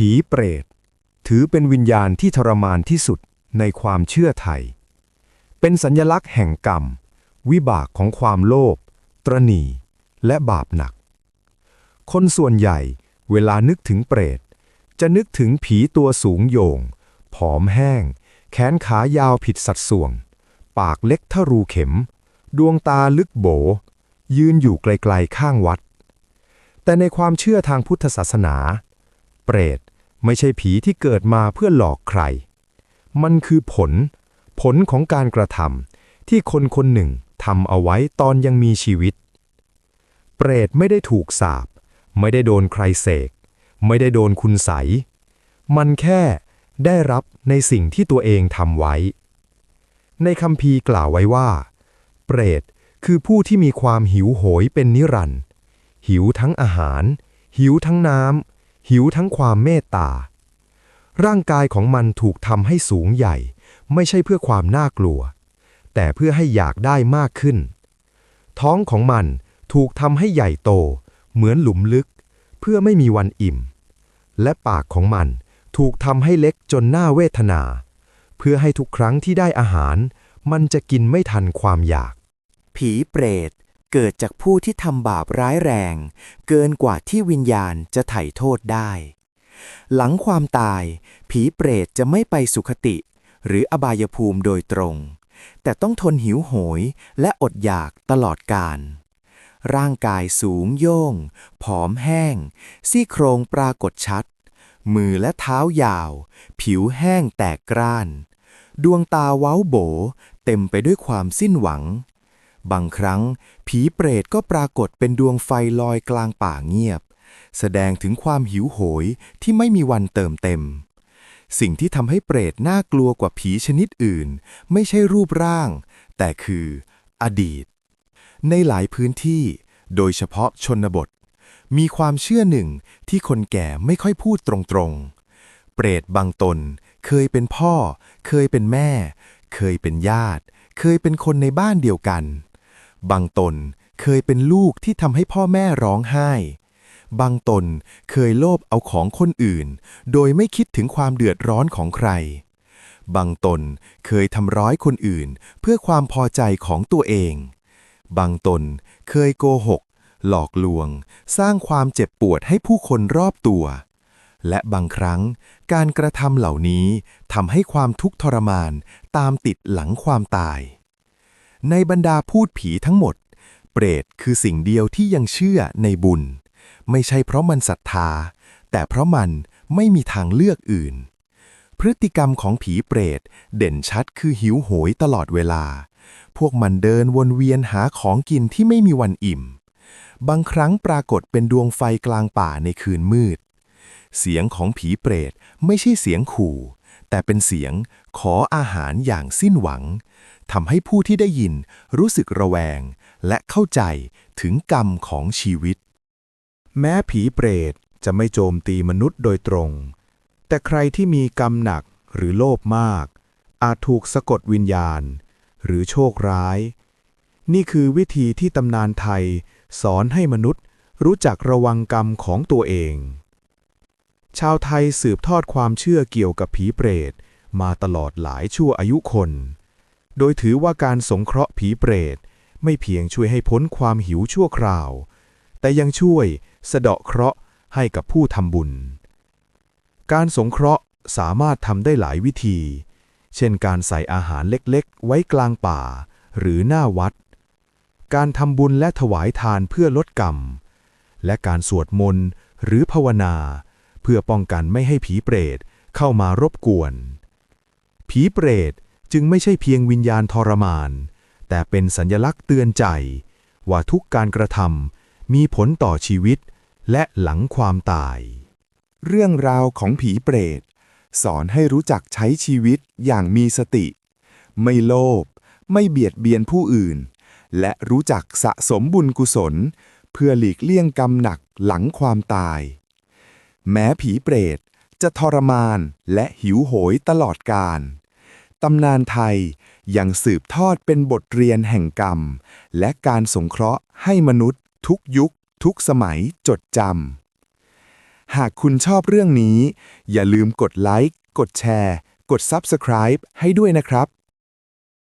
ผีเปรต ถือเป็นวิญญาณที่ทรมานที่สุดในความเชื่อไทย เป็นสัญลักษณ์แห่งกรรม วิบากของความโลภตรณีและบาปหนัก คนส่วนใหญ่เวลานึกถึงเปรต จะนึกถึงผีตัวสูงโยง ผอมแห้ง แขนขายาวผิดสัดส่วน ปากเล็กเท่ารูเข็ม ดวงตาลึกโบ ยืนอยู่ไกลๆข้างวัด แต่ในความเชื่อทางพุทธศาสนา เปรต ไม่ใช่ผีที่เกิดมาเพื่อหลอกใคร มันคือผล ผลของการกระทำที่คนคนหนึ่งทำเอาไว้ตอนยังมีชีวิต เปรตไม่ได้ถูกสาปไม่ได้โดนใครเสก ไม่ได้โดนคุณใส มันแค่ได้รับในสิ่งที่ตัวเองทำไว้ ในคำพีกล่าวไว้ว่า เปรตคือผู้ที่มีความหิวโหยเป็นนิรันดร์หิวทั้งอาหาร หิวทั้งน้ำ หิวทั้งความเมตตา ร่างกายของมันถูกทำให้สูงใหญ่ ไม่ใช่เพื่อความน่ากลัว แต่เพื่อให้อยากได้มากขึ้น ท้องของมันถูกทำให้ใหญ่โต เหมือนหลุมลึก เพื่อไม่มีวันอิ่ม และปากของมันถูกทำให้เล็กจนหน่าเวทนา เพื่อให้ทุกครั้งที่ได้อาหาร มันจะกินไม่ทันความอยาก ผีเปรต เกิดจากผู้ที่ทำบาปร้ายแรง เกินกว่าที่วิญญาณจะไถ่โทษได้ หลังความตาย ผีเปรตจะไม่ไปสุคติ หรืออบายภูมิโดยตรง แต่ต้องทนหิวโหยและอดอยากตลอดกาลร่างกายสูงโย่ง ผอมแห้ง ซี่โครงปรากฏชัด มือและเท้ายาว ผิวแห้งแตกกร้าน ดวงตาเว้าโบ เต็มไปด้วยความสิ้นหวัง บางครั้ง ผีเปรตก็ปรากฏเป็นดวงไฟลอยกลางป่าเงียบ แสดงถึงความหิวโหยที่ไม่มีวันเติมเต็ม สิ่งที่ทำให้เปรตน่ากลัวกว่าผีชนิดอื่น ไม่ใช่รูปร่าง แต่คือ อดีต ในหลายพื้นที่ โดยเฉพาะชนบท มีความเชื่อหนึ่งที่คนแก่ไม่ค่อยพูดตรงๆ เปรตบางตน เคยเป็นพ่อ เคยเป็นแม่ เคยเป็นญาติ เคยเป็นคนในบ้านเดียวกัน บางตนเคยเป็นลูกที่ทำให้พ่อแม่ร้องไห้ บางตนเคยโลภเอาของคนอื่น โดยไม่คิดถึงความเดือดร้อนของใคร บางตนเคยทำร้ายคนอื่น เพื่อความพอใจของตัวเอง บางตนเคยโกหก หลอกลวง สร้างความเจ็บปวดให้ผู้คนรอบตัว และบางครั้งการกระทำเหล่านี้ทำให้ความทุกข์ทรมานตามติดหลังความตาย ในบรรดาพูดผีทั้งหมด เปรตคือสิ่งเดียวที่ยังเชื่อในบุญ ไม่ใช่เพราะมันศรัทธา แต่เพราะมันไม่มีทางเลือกอื่น พฤติกรรมของผีเปรตเด่นชัดคือหิวโหยตลอดเวลา พวกมันเดินวนเวียนหาของกินที่ไม่มีวันอิ่ม บางครั้งปรากฏเป็นดวงไฟกลางป่าในคืนมืด เสียงของผีเปรตไม่ใช่เสียงขู่ แต่เป็นเสียงขออาหารอย่างสิ้นหวัง ทำให้ผู้ที่ได้ยินรู้สึกระแวง และเข้าใจถึงกรรมของชีวิต แม้ผีเปรตจะไม่โจมตีมนุษย์โดยตรง แต่ใครที่มีกรรมหนักหรือโลภมาก อาจถูกสะกดวิญญาณ หรือโชคร้าย นี่คือวิธีที่ตำนานไทย สอนให้มนุษย์รู้จักระวังกรรมของตัวเอง ชาวไทยสืบทอดความเชื่อเกี่ยวกับผีเปรต มาตลอดหลายชั่วอายุคน โดยถือว่าการสงเคราะห์ผีเปรต ไม่เพียงช่วยให้พ้นความหิวชั่วคราว แต่ยังช่วยสะเดาะเคราะห์ให้กับผู้ทำบุญ การสงเคราะห์สามารถทำได้หลายวิธี เช่นการใส่อาหารเล็กๆ ไว้กลางป่า หรือหน้าวัด การทำบุญและถวายทานเพื่อลดกรรม และการสวดมนต์หรือภาวนา เพื่อป้องกันไม่ให้ผีเปรตเข้ามารบกวน ผีเปรต จึงไม่ใช่เพียงวิญญาณทรมาน แต่เป็นสัญลักษณ์เตือนใจ ว่าทุกการกระทำมีผลต่อชีวิต และหลังความตาย เรื่องราวของผีเปรต สอนให้รู้จักใช้ชีวิตอย่างมีสติ ไม่โลภไม่เบียดเบียนผู้อื่น และรู้จักสะสมบุญกุศล เพื่อหลีกเลี่ยงกรรมหนักหลังความตาย แม้ผีเปรตจะทรมานและหิวโหยตลอดกาล ตำนานไทยยังสืบทอดเป็นบทเรียนแห่งกรรม และการสงเคราะห์ให้มนุษย์ ทุกยุค ทุกสมัยจดจำ หากคุณชอบเรื่องนี้ อย่าลืมกดไลค์ กดแชร์ กด Subscribe ให้ด้วยนะครับ